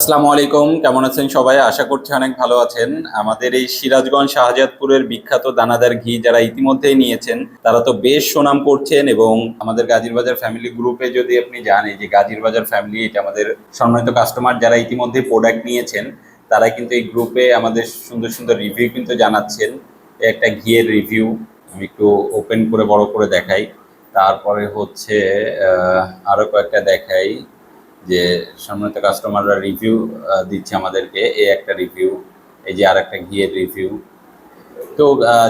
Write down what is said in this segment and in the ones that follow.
আসসালামু আলাইকুম কেমন আছেন সবাই? আশা করছি অনেক ভালো আছেন। আমাদের এই সিরাজগঞ্জ শাহজাদপুরের বিখ্যাত দানাদার ঘি যারা ইতিমধ্যেই নিয়েছেন তারা তো বেশ সুনাম করছেন এবং আমাদের গাজীর বাজার ফ্যামিলি গ্রুপে যদি আপনি জানেন যে গাজীর বাজার ফ্যামিলি এটা আমাদের সম্মানিত কাস্টমার যারা ইতিমধ্যে প্রোডাক্ট নিয়েছেন তারা কিন্তু এই গ্রুপে আমাদের সুন্দর সুন্দর রিভিউ কিন্তু জানাচ্ছেন। একটা ঘিয়ের রিভিউ আমি একটু ওপেন করে বড় করে দেখাই। তারপরে হচ্ছে আহ, আরও কয়েকটা দেখাই। যে সম্মানিত কাস্টমাররা রিভিউ দিচ্ছে আমাদেরকে এই একটা রিভিউ এই যে আর একটা ঘিয়ের রিভিউ তো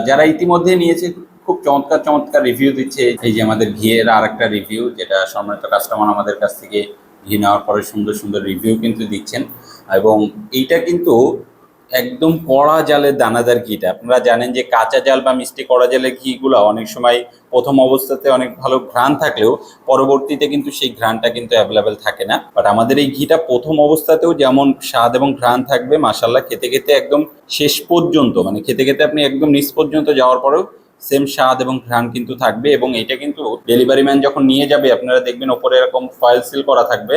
যারা ইতিমধ্যে নিয়েছে, খুব চমৎকার চমৎকার রিভিউ দিচ্ছে। এই যে আমাদের ঘিয়ের আর একটা রিভিউ যেটা সম্মানিত কাস্টমার আমাদের কাছ থেকে ঘি নেওয়ার পরে সুন্দর সুন্দর রিভিউ কিন্তু দিচ্ছেন। এবং এইটা কিন্তু একদম কড়া জালের দানাদার ঘিটা আপনারা জানেন যে কাঁচা জাল বা মিষ্টি কড়া জালের ঘিগুলো অনেক সময় প্রথম অবস্থাতে অনেক ভালো ঘ্রাণ থাকলেও পরবর্তীতে কিন্তু সেই ঘ্রাণটা কিন্তু অ্যাভেলেবেল থাকে না। বাট আমাদের এই ঘিটা প্রথম অবস্থাতেও যেমন স্বাদ এবং ঘ্রাণ থাকবে মাসাল্লাহ খেতে খেতে একদম শেষ পর্যন্ত মানে খেতে খেতে আপনি একদম নিচ পর্যন্ত যাওয়ার পরেও সেম স্বাদ এবং ঘ্রাণ কিন্তু থাকবে এবং এটা কিন্তু ডেলিভারি ম্যান যখন নিয়ে যাবে, আপনারা দেখবেন ওপরে এরকম ফয়েল সিল করা থাকবে।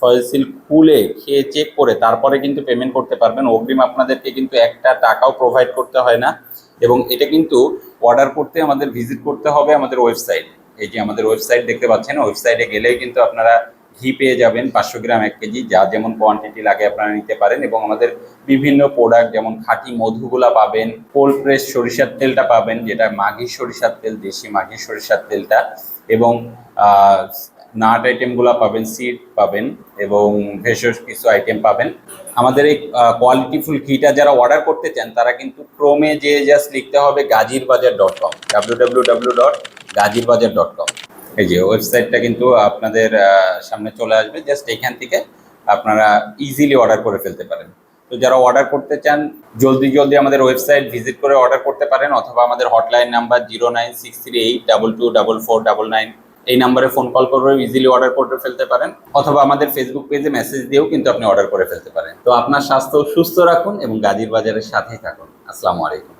ফয়েল সিল খুলে খেয়ে চেক করে তারপরে কিন্তু পেমেন্ট করতে পারবেন। অগ্রিম আপনাদেরকে কিন্তু একটা টাকাও প্রোভাইড করতে হয় না এবং এটা কিন্তু অর্ডার করতে আমাদের ভিজিট করতে হবে আমাদের ওয়েবসাইট এই যে আমাদের ওয়েবসাইট দেখতে পাচ্ছেন ওয়েবসাইটে গেলেই কিন্তু আপনারা ঘি পেয়ে যাবেন পাঁচশো গ্রাম এক কেজি, যা যেমন কোয়ান্টিটি লাগে আপনারা নিতে পারেন এবং আমাদের বিভিন্ন প্রোডাক্ট যেমন খাঁটি মধুগুলা পাবেন কোল্ড প্রেস সরিষার তেলটা পাবেন, যেটা মাঘি সরিষার তেল, দেশি মাঘি সরিষার তেলটা এবং নাট আইটেমগুলো পাবেন সিড পাবেন এবং ভেষজ কিছু আইটেম পাবেন। আমাদের এই কোয়ালিটিফুল ঘিটা যারা অর্ডার করতে চান, তারা কিন্তু ক্রোমে যে জাস্ট লিখতে হবে গাজীর বাজার dot com W W dot Gazir Bazar dot কম এই যে ওয়েবসাইটটা কিন্তু আপনাদের সামনে চলে আসবে জাস্ট এখান থেকে আপনারা ইজিলি অর্ডার করে ফেলতে পারেন। তো যারা অর্ডার করতে চান, জলদি জলদি আমাদের ওয়েবসাইট ভিজিট করে অর্ডার করতে পারেন, অথবা আমাদের hotline number zero nine six three eight double two double four double nine এই নাম্বারে ফোন কল করে ইজিলি অর্ডার করতে ফেলতে পারেন। অথবা আমাদের ফেসবুক পেজে মেসেজ দিয়েও কিন্তু আপনি অর্ডার করে ফেলতে পারেন। তো আপনার স্বাস্থ্য সুস্থ রাখুন এবং গাজীর বাজারের সাথেই থাকুন। আসসালামু আলাইকুম।